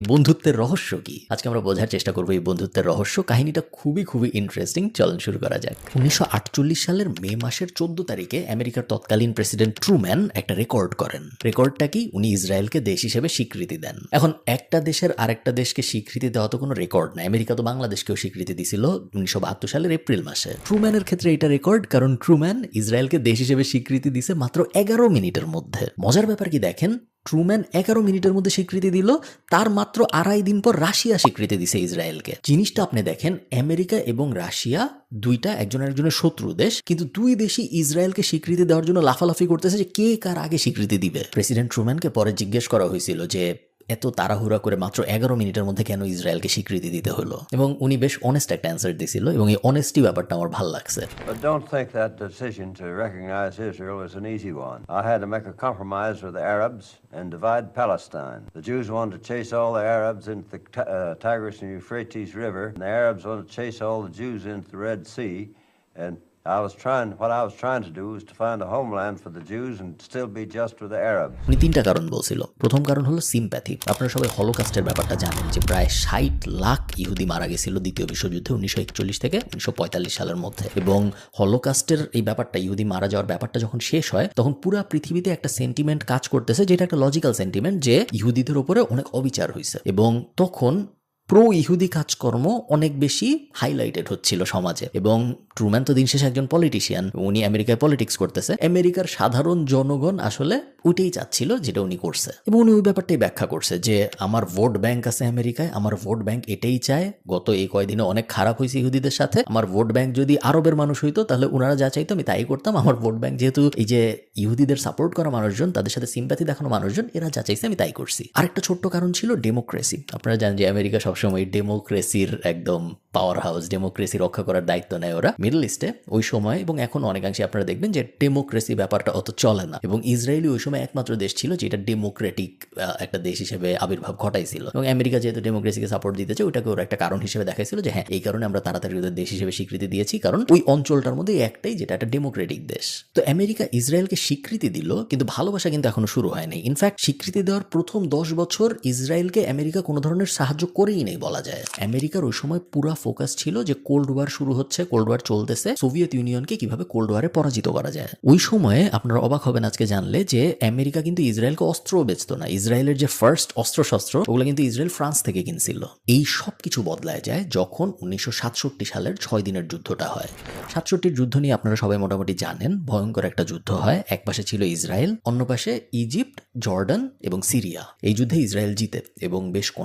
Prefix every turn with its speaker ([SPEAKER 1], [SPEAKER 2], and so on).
[SPEAKER 1] বন্ধুত্বের রহস্য কি? আজকে আমরা বোঝার চেষ্টা করব এই বন্ধুত্বের রহস্য। কাহিনীটা খুবই খুবই ইন্টারেস্টিং চলন শুরু করা যাক। উনিশশো আটচল্লিশ সালের মে মাসের চোদ্দ তারিখে আমেরিকার তৎকালীন প্রেসিডেন্ট ট্রুম্যান একটা রেকর্ড করেন। রেকর্ডটা কি? উনি ইসরায়েলকে দেশ হিসেবে স্বীকৃতি দেন। এখন একটা দেশের আরেকটা দেশকে স্বীকৃতি দেওয়া তো কোনো রেকর্ড না। আমেরিকা তো বাংলাদেশকেও স্বীকৃতি দিছিল উনিশশো বাহাত্তর সালের এপ্রিল মাসে। ট্রুম্যানের ক্ষেত্রে এটা রেকর্ড, কারণ ট্রুম্যান ইসরায়েলকে দেশ হিসেবে স্বীকৃতি দিছে মাত্র এগারো মিনিটের মধ্যে। মজার ব্যাপার কি দেখেন? ট্রুম্যান এগারো মিনিটের মধ্যে স্বীকৃতি দিল, তার মাত্র আড়াই দিন পর রাশিয়া স্বীকৃতি দিছে ইসরায়েলকে। জিনিসটা আপনি দেখেন, আমেরিকা এবং রাশিয়া দুইটা একজন একজনের শত্রু দেশ, কিন্তু দুই দেশই ইসরায়েলকে স্বীকৃতি দেওয়ার জন্য লাফালাফি করতেছে যে কে কার আগে স্বীকৃতি দিবে। প্রেসিডেন্ট ট্রুম্যানকে পরে জিজ্ঞেস করা হয়েছিল যে এত তাড়াহুড়া করে মাত্র এগারো মিনিটের মধ্যে কেন ইসরায়েলকে স্বীকৃতি দিতে হলো এবং উনি বেশ অনেস্ট একটা অ্যান্সার দিছিল এবং এই অনেস্টি ব্যাপারটা আমার ভালো লাগছে
[SPEAKER 2] But don't think. I had to make a compromise with the Arabs and divide Palestine. The Jews wanted to chase all the Arabs into the uh, Tigris and Euphrates River, and the Arabs wanted to chase all the Jews into the Red Sea. And I was trying, what I was trying to do was to find a homeland for the Jews and still be just with the Arabs.
[SPEAKER 1] উনি তিনটা কারণ বলছিল। প্রথম কারণ হলো sympathy আপনারা সবাই হলোকাস্টের ব্যাপারটা জানেন যে প্রায় ষাট লাখ ইহুদি মারা গেছিল দ্বিতীয় বিশ্বযুদ্ধে উনিশশো একচল্লিশ থেকে উনিশশো পঁয়তাল্লিশ সালের মধ্যে। এবং হলোকাস্টের এই ব্যাপারটা ইহুদি মারা যাওয়ার ব্যাপারটা যখন শেষ হয় তখন পুরো পৃথিবীতে একটা সেন্টিমেন্ট কাজ করতেছে যেটা একটা লজিক্যাল সেন্টিমেন্ট যে ইহুদিদের উপরে অনেক অবিচার হয়েছে এবং তখন প্রো ইহুদি কাজকর্ম অনেক বেশি হাইলাইটেড হচ্ছিল সমাজে। এবং ট্রুম্যান তো দিন শেষে একজন পলিটিশিয়ান উনি আমেরিকায় পলিটিক্স করতেছে। আমেরিকার সাধারণ জনগণ আসলে ওইটাই চাচ্ছিল যেটা উনি করছে। এবং উনি ওই ব্যাপারটাই ব্যাখ্যা করছে যে আমার ভোট ব্যাংক আছে আমেরিকায়, আমার ভোট ব্যাংক এটাই চায়। গত এই কয়দিনে অনেক খারাপ হয়েছে ইহুদিদের সাথে। আমার ভোট ব্যাংক যদি আরবের মানুষ হইতো, তাহলে ওনারা যা চাইতো আমি তাই করতাম। আমার ভোট ব্যাংক যেহেতু এই যে ইহুদিদের সাপোর্ট করা মানুষজন, তাদের সাথে সিম্প্যাথি দেখানো মানুষজন, এরা যা চাইছে আমি তাই করছি। আরেকটা ছোট্ট কারণ ছিল ডেমোক্রেসি আপনারা জানেন যে আমেরিকা সবসময় ডেমোক্রেসির একদম পাওয়ার হাউস ডেমোক্রেসি রক্ষা করার দায়িত্ব নেয় ওরা মিডল ইস্টে ওই সময় এবং এখন অনেকাংশে আপনারা দেখবেন যে ডেমোক্রেসি ব্যাপারটা অত চলে না। এবং ইসরায়েলি ওই সময় একমাত্র দেশ ছিল যেটা ডেমোক্রেটিক একটা দেশ হিসেবে আবির্ভাব ঘটাইছিল। এবং আমেরিকা যেহেতু ডেমোক্রেসিকে সাপোর্ট দিতেছে, ওইটাকে ওরা একটা কারণ হিসেবে দেখাইছিল যে হ্যাঁ এই কারণে আমরা তাড়াতাড়ি ওদের দেশ হিসেবে স্বীকৃতি দিয়েছি। কারণ ওই অঞ্চলটার মধ্যে একটাই যেটা একটা ডেমোক্রেটিক দেশ। তো আমেরিকা ইসরায়েলকে স্বীকৃতি দিল, কিন্তু ভালোবাসা কিন্তু এখনও শুরু হয়নি। ইনফ্যাক্ট স্বীকৃতি দেওয়ার প্রথম দশ বছর ইসরায়েলকে আমেরিকা কোনো ধরনের সাহায্য করেই নেই বলা যায়। আমেরিকার ওই সময় পুরা ফোকাস ছিল যে কোল্ড ওয়ার শুরু হচ্ছে, কোল্ড ওয়ার চলতেছে। সোভিয়েত ইউনিয়নকে কীভাবে কোল্ড ওয়ারে পরাজিত করা যায়? ওই সময়ে আপনারা অবাক হবেন আজকে জানলে যে আমেরিকা কিন্তু ইসরায়েলকে অস্ত্র বেচতো না। ইসরায়েলের যে ফার্স্ট অস্ত্র শস্ত্র ওগুলো কিন্তু ইসরায়েল ফ্রান্স থেকে কিনছিল। এই সব কিছু বদলায় যায় যখন উনিশশো সাতষট্টি সালের ছয় দিনের যুদ্ধটা হয়। সাতষট্টির যুদ্ধ নিয়ে আপনারা সবাই মোটামুটি জানেন, ভয়ঙ্কর একটা যুদ্ধ হয়। এক পাশে ছিল ইসরায়েল, অন্য পাশে ইজিপ্ট, জর্ডান এবং সিরিয়া। এই যুদ্ধে ইসরায়েল জিতে এবং বেশ কোন